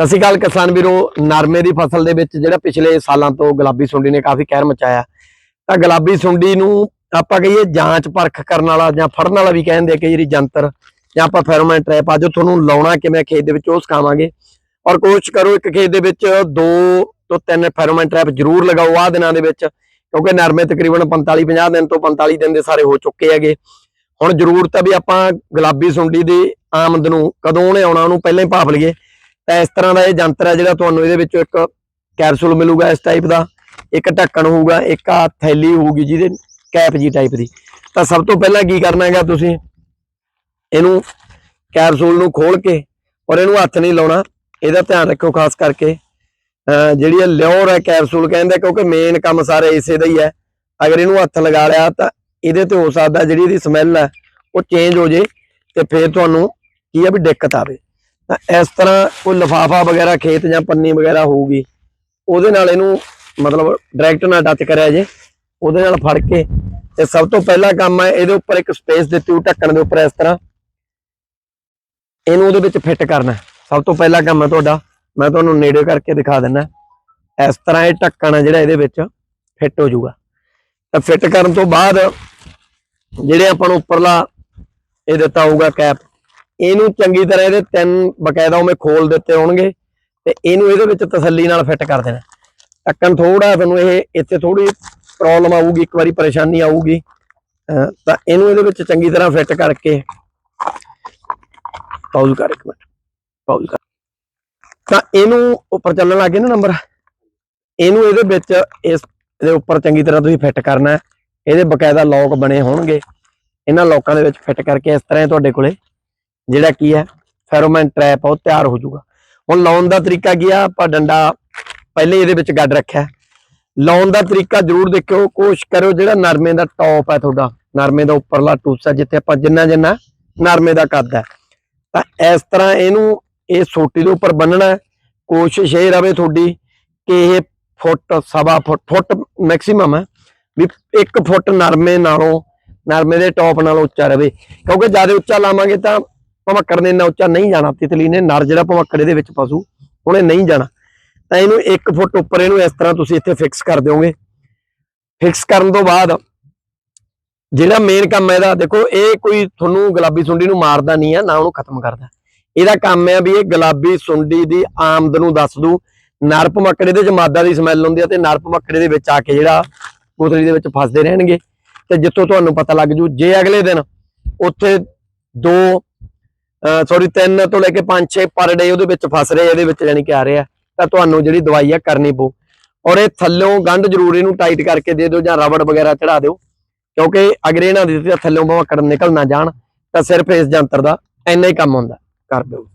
ਸਤਿ ਸ਼੍ਰੀ ਅਕਾਲ ਕਿਸਾਨ ਵੀਰੋ, ਨਰਮੇ ਦੀ ਫਸਲ ਦੇ ਵਿੱਚ ਜਿਹੜਾ ਪਿਛਲੇ ਸਾਲਾਂ ਤੋਂ ਗੁਲਾਬੀ ਸੁੰਡੀ ਨੇ ਕਾਫੀ ਕਹਿਰ ਮਚਾਇਆ। ਤਾਂ ਗੁਲਾਬੀ ਸੁੰਡੀ ਨੂੰ ਆਪਾਂ ਕਹੀਏ ਜਾਂਚ ਪਰਖ ਕਰਨ ਵਾਲਾ ਜਾਂ ਫੜਨ ਵਾਲਾ ਵੀ ਕਹਿੰਦੇ ਕਿ ਜਿਹੜੀ ਜੰਤਰ ਜਾਂ ਆਪਾਂ ਫੈਰੋਮੋਨ ਟ੍ਰੈਪ ਅੱਜ ਤੁਹਾਨੂੰ ਲਾਉਣਾ ਕਿਵੇਂ ਖੇਤ ਦੇ ਵਿੱਚ ਉਹ ਸਿਖਾਵਾਂਗੇ। ਔਰ ਕੋਸ਼ਿਸ਼ ਕਰੋ ਇੱਕ ਖੇਤ ਦੇ ਵਿੱਚ ਦੋ ਤੋਂ ਤਿੰਨ ਫੈਰੋਮੈਨ ਟ੍ਰੈਪ ਜ਼ਰੂਰ ਲਗਾਓ ਆ ਦਿਨਾਂ ਦੇ ਵਿੱਚ, ਕਿਉਂਕਿ ਨਰਮੇ ਤਕਰੀਬਨ 45 50 ਦਿਨ ਤੋਂ 45 ਦਿਨ ਦੇ ਸਾਰੇ ਹੋ ਚੁੱਕੇ ਹੈਗੇ। ਹੁਣ ਜ਼ਰੂਰਤ ਹੈ ਵੀ ਆਪਾਂ ਗੁਲਾਬੀ ਸੁੰਡੀ ਦੀ ਆਮਦ ਨੂੰ ਕਦੋਂ ਉਹਨੇ ਆਉਣਾ, ਉਹਨੂੰ ਪਹਿਲਾਂ ਹੀ ਭਾਫ ਲਈਏ। ਤਾਂ ਇਸ ਤਰ੍ਹਾਂ ਦਾ ਇਹ ਯੰਤਰ ਹੈ ਜਿਹੜਾ ਤੁਹਾਨੂੰ ਇਹਦੇ ਵਿੱਚ ਇੱਕ ਕੈਪਸੂਲ ਮਿਲੂਗਾ ਇਸ ਟਾਈਪ ਦਾ, ਇੱਕ ਢੱਕਣ ਹੋਊਗਾ, ਇੱਕ ਆ ਥੈਲੀ ਹੋਊਗੀ ਜਿਹਦੇ ਕੈਪ ਜੀ ਟਾਈਪ ਦੀ। ਤਾਂ ਸਭ ਤੋਂ ਪਹਿਲਾਂ ਕੀ ਕਰਨਾ ਹੈਗਾ ਤੁਸੀਂ? ਇਹਨੂੰ ਕੈਪਸੂਲ ਨੂੰ ਖੋਲ ਕੇ ਔਰ ਇਹਨੂੰ ਹੱਥ ਨਹੀਂ ਲਾਉਣਾ, ਇਹਦਾ ਧਿਆਨ ਰੱਖੋ ਖਾਸ ਕਰਕੇ। ਅਹ ਜਿਹੜੀ ਇਹ ਲਿਓਰ ਹੈ ਕੈਪਸੂਲ ਕਹਿੰਦੇ, ਕਿਉਂਕਿ ਮੇਨ ਕੰਮ ਸਾਰੇ ਇਸੇ ਦਾ ਹੀ ਹੈ। ਅਗਰ ਇਹਨੂੰ ਹੱਥ ਲਗਾ ਲਿਆ ਤਾਂ ਇਹਦੇ ਤੇ ਹੋ ਸਕਦਾ ਜਿਹੜੀ ਇਹਦੀ ਸਮੈਲ ਹੈ, ਉਹ ਚੇਂਜ ਹੋ ਜੇ ਤੇ ਫਿਰ ਤੁਹਾਨੂੰ ਕੀ ਆ ਵੀ ਦਿੱਕਤ ਆਵੇ। ਤਾਂ ਇਸ ਤਰ੍ਹਾਂ ਕੋਈ ਲਫਾਫਾ ਵਗੈਰਾ, ਖੇਤ ਜਾਂ ਪੰਨੀ ਵਗੈਰਾ ਹੋਊਗੀ, ਉਹਦੇ ਨਾਲ ਇਹਨੂੰ ਮਤਲਬ ਡਾਇਰੈਕਟ ਨਾ ਟੱਚ ਕਰਿਆ ਜੇ, ਉਹਦੇ ਨਾਲ ਫੜ ਕੇ, ਤੇ ਸਭ ਤੋਂ ਪਹਿਲਾ ਕੰਮ ਹੈ ਇਹਦੇ ਉੱਪਰ ਇੱਕ ਸਪੇਸ ਦਿੱਤੀ ਹੋਈ ਢੱਕਣ ਦੇ ਉੱਪਰ ਇਸ ਤਰ੍ਹਾਂ। ਇਹਨੂੰ ਉਹਦੇ ਵਿੱਚ ਫਿੱਟ ਕਰਨਾ ਸਭ ਤੋਂ ਪਹਿਲਾ ਕੰਮ ਹੈ ਤੁਹਾਡਾ, ਮੈਂ ਤੁਹਾਨੂੰ ਨੇੜੇ ਕਰਕੇ ਦਿਖਾ ਦਿੰਦਾ ਇਸ ਤਰ੍ਹਾਂ ਇਹ ਢੱਕਣ ਹੈ ਜਿਹੜਾ ਇਹਦੇ ਵਿੱਚ ਫਿੱਟ ਹੋ ਜਾਊਗਾ। ਤਾਂ ਫਿੱਟ ਕਰਨ ਤੋਂ ਬਾਅਦ, ਜਿਹੜੇ ਆਪਾਂ ਨੂੰ ਉੱਪਰਲਾ ਇਹ ਦਿੱਤਾ ਹੋਊਗਾ ਕੈਪ ਇਹਨੂੰ ਚੰਗੀ ਤਰ੍ਹਾਂ ਇਹਦੇ ਤਿੰਨ ਬਕਾਇਦਾ ਉਵੇਂ ਖੋਲ ਦਿੱਤੇ ਹੋਣਗੇ ਤੇ ਇਹਨੂੰ ਇਹਦੇ ਵਿੱਚ ਤਸੱਲੀ ਨਾਲ ਫਿੱਟ ਕਰ ਦੇਣਾ। ਢੱਕਣ ਥੋੜਾ ਤੁਹਾਨੂੰ ਇਹ, ਇੱਥੇ ਥੋੜੀ ਪ੍ਰੋਬਲਮ ਆਊਗੀ, ਇੱਕ ਵਾਰੀ ਪਰੇਸ਼ਾਨੀ ਆਊਗੀ। ਤਾਂ ਇਹਨੂੰ ਇਹਦੇ ਵਿੱਚ ਚੰਗੀ ਤਰ੍ਹਾਂ ਫਿੱਟ ਕਰਕੇ ਪਾਉਜ਼ ਕਰ ਇੱਕ ਮਿੰਟ ਪਾਉਜ਼ ਕਰ। ਤਾਂ ਇਹਨੂੰ ਉੱਪਰ ਚੱਲਣ ਲੱਗੇ ਨਾ ਨੰਬਰ ਇਹਨੂੰ ਇਹਦੇ ਵਿੱਚ ਇਸ ਇਹਦੇ ਉੱਪਰ ਚੰਗੀ ਤਰ੍ਹਾਂ ਤੁਸੀਂ ਫਿੱਟ ਕਰਨਾ ਇਹਦੇ ਬਕਾਇਦਾ ਲੌਕ ਬਣੇ ਹੋਣਗੇ। ਇਹਨਾਂ ਲੌਕਾਂ ਦੇ ਵਿੱਚ ਫਿੱਟ ਕਰਕੇ ਇਸ ਤਰ੍ਹਾਂ ਤੁਹਾਡੇ ਕੋਲੇ ਜਿਹੜਾ ਕੀ ਹੈ ਫੈਰੋਮੈਨ ਟ੍ਰੈਪ ਉਹ ਤਿਆਰ ਹੋ ਜਾਊਗਾ। ਹੁਣ ਲਾਉਣ ਦਾ ਤਰੀਕਾ ਕੀ ਆ? ਆਪਾਂ ਡੰਡਾ ਪਹਿਲੇ ਇਹਦੇ ਵਿੱਚ ਗੱਡ ਰੱਖਿਆ। ਲਾਉਣ ਦਾ ਤਰੀਕਾ ਜ਼ਰੂਰ ਦੇਖਿਓ, ਕੋਸ਼ਿਸ਼ ਕਰਿਓ ਜਿਹੜਾ ਨਰਮੇ ਦਾ ਟੌਪ ਹੈ ਤੁਹਾਡਾ, ਨਰਮੇ ਦਾ ਉੱਪਰਲਾ ਟੂਸਾ, ਜਿੱਥੇ ਆਪਾਂ ਜਿੰਨਾ ਜਿੰਨਾ ਨਰਮੇ ਦਾ ਕੱਦ ਹੈ। ਤਾਂ ਇਸ ਤਰ੍ਹਾਂ ਇਹਨੂੰ ਇਹ ਸੋਟੀ ਦੇ ਉੱਪਰ ਬੰਨਣਾ ਕੋਸ਼ਿਸ਼ ਇਹ ਰਵੇ ਤੁਹਾਡੀ ਕਿ ਇਹ ਫੁੱਟ, ਸਵਾ ਫੁੱਟ ਫੁੱਟ ਮੈਕਸਿਮਮ ਹੈ, ਵੀ 1 ਫੁੱਟ ਨਰਮੇ ਨਾਲੋਂ, ਨਰਮੇ ਦੇ ਟੌਪ ਨਾਲੋਂ ਉੱਚਾ ਰਵੇ। ਕਿਉਂਕਿ ਜ਼ਿਆਦਾ ਉੱਚਾ ਲਾਵਾਂਗੇ ਤਾਂ ਭਮੱਕੜ ਨੇ ਇੰਨਾ ਉੱਚਾ ਨਹੀਂ ਜਾਣਾ, ਤਿਤਲੀ ਨੇ ਨਰ ਜਿਹੜਾ ਭਮੱਕੜ ਦੇ ਵਿੱਚ ਪਸ਼ੂ, ਉਹਨੇ ਨਹੀਂ ਜਾਣਾ। ਤਾਂ ਇਹਨੂੰ 1 ਫੁੱਟ ਉੱਪਰ ਇਹਨੂੰ ਇਸ ਤਰ੍ਹਾਂ ਤੁਸੀਂ ਇੱਥੇ ਫਿਕਸ ਕਰ ਦਿਓਗੇ। ਫਿਕਸ ਕਰਨ ਤੋਂ ਬਾਅਦ ਜਿਹੜਾ ਮੇਨ ਕੰਮ ਇਹਦਾ, ਦੇਖੋ, ਇਹ ਕੋਈ ਤੁਹਾਨੂੰ ਗੁਲਾਬੀ ਸੁੰਡੀ ਨੂੰ ਮਾਰਦਾ ਨਹੀਂ ਹੈ ਨਾ ਉਹਨੂੰ ਖਤਮ ਕਰਦਾ। ਇਹਦਾ ਕੰਮ ਹੈ ਵੀ ਇਹ ਗੁਲਾਬੀ ਸੁੰਡੀ ਦੀ ਆਮਦ ਨੂੰ ਦੱਸ ਦੂ। ਨਰ ਭਮੱਕੜੇ ਦੇ ਚ ਮਾਦਾ ਦੀ ਸਮੈਲ ਹੁੰਦੀ ਹੈ ਤੇ ਨਰ ਭਮੱਕੜੇ ਦੇ ਵਿੱਚ ਆ ਕੇ ਜਿਹੜਾ ਕੋਤਰੀ ਦੇ ਵਿੱਚ ਫਸਦੇ ਰਹਿਣਗੇ। ਤੇ ਜਿੱਥੋਂ ਤੁਹਾਨੂੰ ਪਤਾ ਲੱਗ ਜੂ, ਜੇ ਅਗਲੇ ਦਿਨ ਉੱਥੇ ਦੋ ਸੌਰੀ ਤਿੰਨ ਤੋਂ ਲੈ ਕੇ 5 6 ਪਰ ਡੇ ਉਹਦੇ ਵਿੱਚ ਫਸ ਰਹੇ ਇਹਦੇ ਵਿੱਚ ਯਾਨੀ ਕਿ ਆ ਰਿਹਾ ਤਾਂ ਤੁਹਾਨੂੰ ਜਿਹੜੀ ਦਵਾਈ ਆ ਕਰਨੀ ਪਊ। ਔਰ ਇਹ ਥੱਲੋਂ ਗੰਢ ਜ਼ਰੂਰ ਇਹਨੂੰ ਟਾਈਟ ਕਰਕੇ ਦੇ ਦਿਓ ਜਾਂ ਰਬੜ ਵਗੈਰਾ ਚੜਾ ਦਿਓ। ਕਿਉਂਕਿ ਅਗਰ ਇਹਨਾਂ ਦੀ ਥੱਲੋਂ ਭਵਕੜ ਨਿਕਲ ਨਾ ਜਾਣ, ਤਾਂ ਸਿਰਫ ਇਸ ਜੰਤਰ ਦਾ ਇੰਨਾ ਹੀ ਕੰਮ ਹੁੰਦਾ। ਕਰ ਦਿਓ।